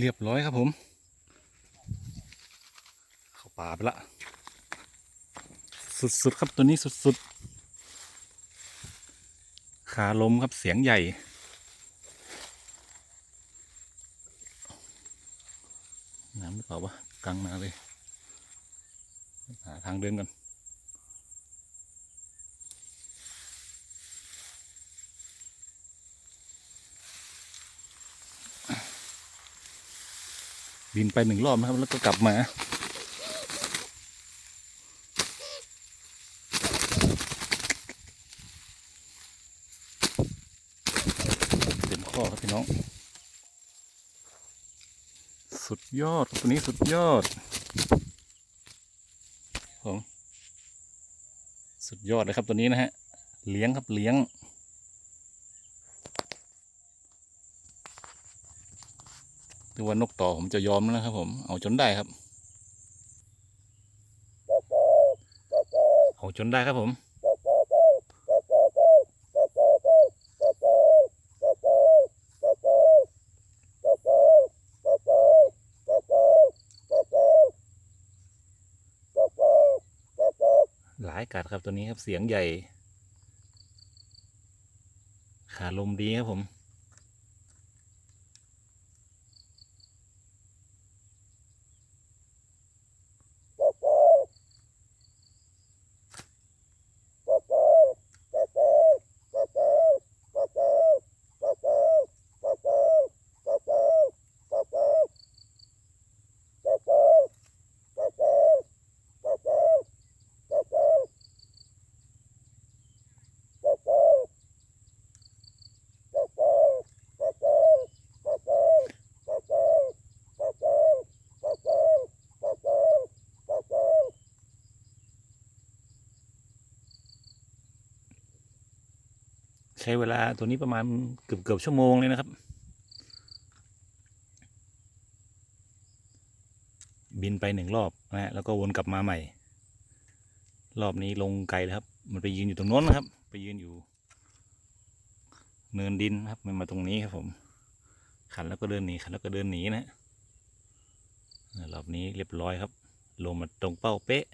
เรียบร้อยครับผม เข้าป่าไปละ สุดๆครับตัวนี้สุดๆ ขาลมครับเสียงใหญ่น้ำหรือเปล่าวะกลางนาเลย หาทางเดินกัน บินไปหนึ่งรอบนะครับ แล้วก็กลับมา เต็มข้อครับพี่น้อง สุดยอดตัวนี้สุดยอดผมสุดยอดเลยครับตัวนี้นะฮะ เลี้ยงครับเลี้ยง หรือว่านกต่อผมจะยอมแล้วนะครับ ผม เอาจนได้ครับ เอาจนได้ครับผมหลายกัดครับตัวนี้ครับเสียงใหญ่ ขาลมดีครับผม ใช้เวลาตัวนี้ประมาณเกือบเกือบชั่วโมงเลยนะครับ บินไปหนึ่งรอบนะฮะแล้วก็วนกลับมาใหม่ รอบนี้ลงไกลแล้วครับ มันไปยืนอยู่ตรงโน้นนะครับ ไปยืนอยู่ เนินดินครับมันมาตรงนี้ครับผมขันแล้วก็เดินหนีขันแล้วก็เดินหนีนะฮะรอบนี้เรียบร้อยครับ ลงมาตรงเป้าเป๊ะ